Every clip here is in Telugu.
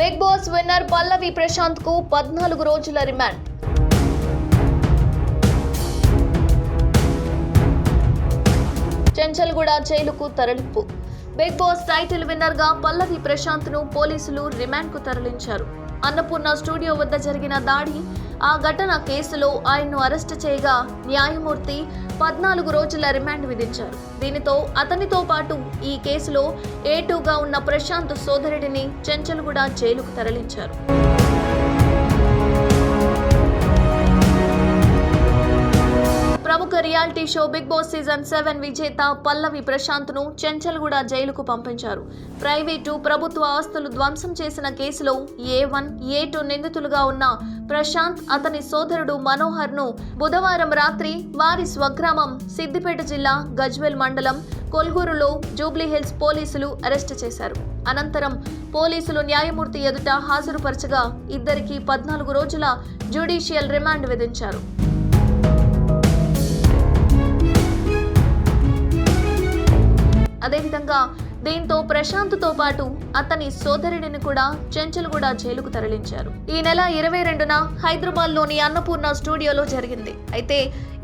బిగ్ బాస్ విన్నర్ పల్లవి ప్రశాంత్కు పద్నాలుగు రోజుల రిమాండ్. చెంచల్గూడ జైలుకు తరలింపు. బిగ్ బాస్ టైటిల్ విన్నర్గా పల్లవి ప్రశాంత్ను పోలీసులు రిమాండ్కు తరలించారు. అన్నపూర్ణ స్టూడియో వద్ద జరిగిన దాడి ఆ ఘటన కేసులో ఆయన్ను అరెస్టు చేయగా న్యాయమూర్తి పద్నాలుగు రోజుల రిమాండ్ విధించారు. దీనితో అతనితో పాటు ఈ కేసులో ఏటూగా ఉన్న ప్రశాంత్ సోదరుడిని చెంచల్గూడ జైలుకు తరలించారు. Reality show big boss season seven విజేత పల్లవి ప్రశాంత్ను చెంచల్గూడ జైలుకు పంపించారు. ప్రైవేటు ప్రభుత్వ ఆస్తులు ధ్వంసం చేసిన కేసులో ఏ వన్ ఏ టూ నిందితులుగా ఉన్న ప్రశాంత్ అతని సోదరుడు మనోహర్ను బుధవారం రాత్రి వారి స్వగ్రామం సిద్దిపేట జిల్లా గజ్వెల్ మండలం కొల్గూరులో జూబ్లీహిల్స్ పోలీసులు అరెస్టు చేశారు. అనంతరం పోలీసులు న్యాయమూర్తి ఎదుట హాజరుపరచగా ఇద్దరికి పద్నాలుగు రోజుల జ్యుడిషియల్ రిమాండ్ విధించారు. అదేవిధంగా దీంతో ప్రశాంత్తో పాటు అతని సోదరుడిని కూడా చెంచల్గూడ జైలుకు తరలించారు. ఈ నెల ఇరవై రెండున హైదరాబాద్లోని అన్నపూర్ణ స్టూడియోలో జరిగింది. అయితే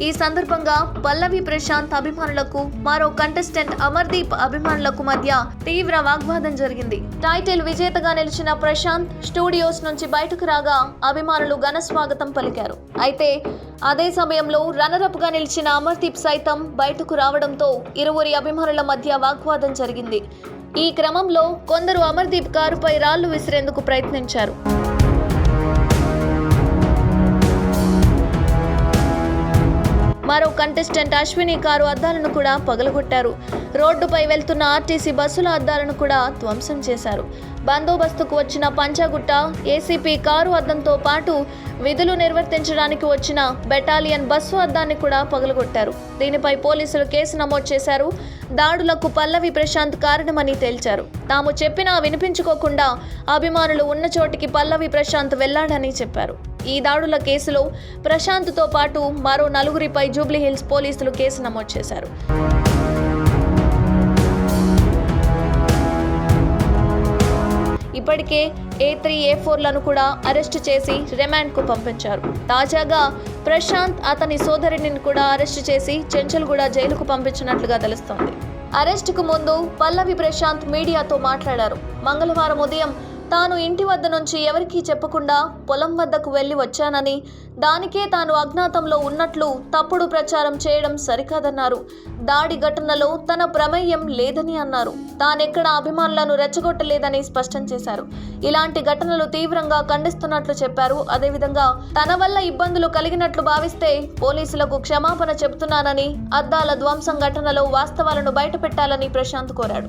ఈ సందర్భంగా పల్లవి ప్రశాంత్ అభిమానులకు మరో కంటెస్టెంట్ అమర్దీప్ అభిమానులకు మధ్య తీవ్ర వాగ్వాదం జరిగింది. టైటిల్ విజేతగా నిలిచిన ప్రశాంత్ స్టూడియోస్ నుంచి బయటకు రాగా అభిమానులు ఘన స్వాగతం పలికారు. అయితే అదే సమయంలో రన్నరప్గా నిలిచిన అమర్దీప్ సైతం బయటకు రావడంతో ఇరువురి అభిమానుల మధ్య వాగ్వాదం జరిగింది. ఈ క్రమంలో కొందరు అమర్దీప్ కారుపై రాళ్ళు విసిరేందుకు ప్రయత్నించారు. మరో కంటెస్టెంట్ అశ్విని కారు అద్దాలను కూడా పగలగొట్టారు. రోడ్డుపై వెళ్తున్న ఆర్టీసీ బస్సుల అద్దాలను కూడా ధ్వంసం చేశారు. బందోబస్తుకు వచ్చిన పంచగుట్ట ఏసీపీ కారు అద్దంతో పాటు విధులు నిర్వర్తించడానికి వచ్చిన బెటాలియన్ బస్సు అద్దాన్ని కూడా పగలగొట్టారు. దీనిపై పోలీసులు కేసు నమోదు చేశారు. దాడులకు పల్లవి ప్రశాంత్ కారణమని తేల్చారు. తాము చెప్పినా వినిపించుకోకుండా అభిమానులు ఉన్న చోటికి పల్లవి ప్రశాంత్ వెళ్ళాడని చెప్పారు. ఈ దాడుల కేసులో ప్రశాంత్తో పాటు మరో నలుగురిపై జూబ్లీహిల్స్ పోలీసులు కేసు నమోదు చేశారు. ఇప్పటికే ఏ త్రీ ఏ ఫోర్లను కూడా అరెస్టు చేసి రిమాండ్కు పంపించారు. తాజాగా ప్రశాంత్ అతని సోదరుడిని కూడా అరెస్టు చేసి చెంచల్గూడ జైలుకు పంపించినట్లుగా తెలుస్తోంది. అరెస్టుకు ముందు పల్లవి ప్రశాంత్ మీడియాతో మాట్లాడారు. మంగళవారం ఉదయం తాను ఇంటి వద్ద నుంచి ఎవరికీ చెప్పకుండా పొలం వద్దకు వెళ్ళి వచ్చానని దానికే తాను అజ్ఞాతంలో ఉన్నట్లు తప్పుడు ప్రచారం చేయడం సరికాదన్నారు. దాడి ఘటనలో తన ప్రమేయం లేదని అన్నారు. తానెక్కడ అభిమానులను రెచ్చగొట్టలేదని స్పష్టం చేశారు. ఇలాంటి ఘటనలు తీవ్రంగా ఖండిస్తున్నట్లు చెప్పారు. అదేవిధంగా తన వల్ల ఇబ్బందులు కలిగినట్లు భావిస్తే పోలీసులకు క్షమాపణ చెబుతున్నానని అద్దాల ధ్వంసం ఘటనలో వాస్తవాలను బయటపెట్టాలని ప్రశాంత్ కోరాడు.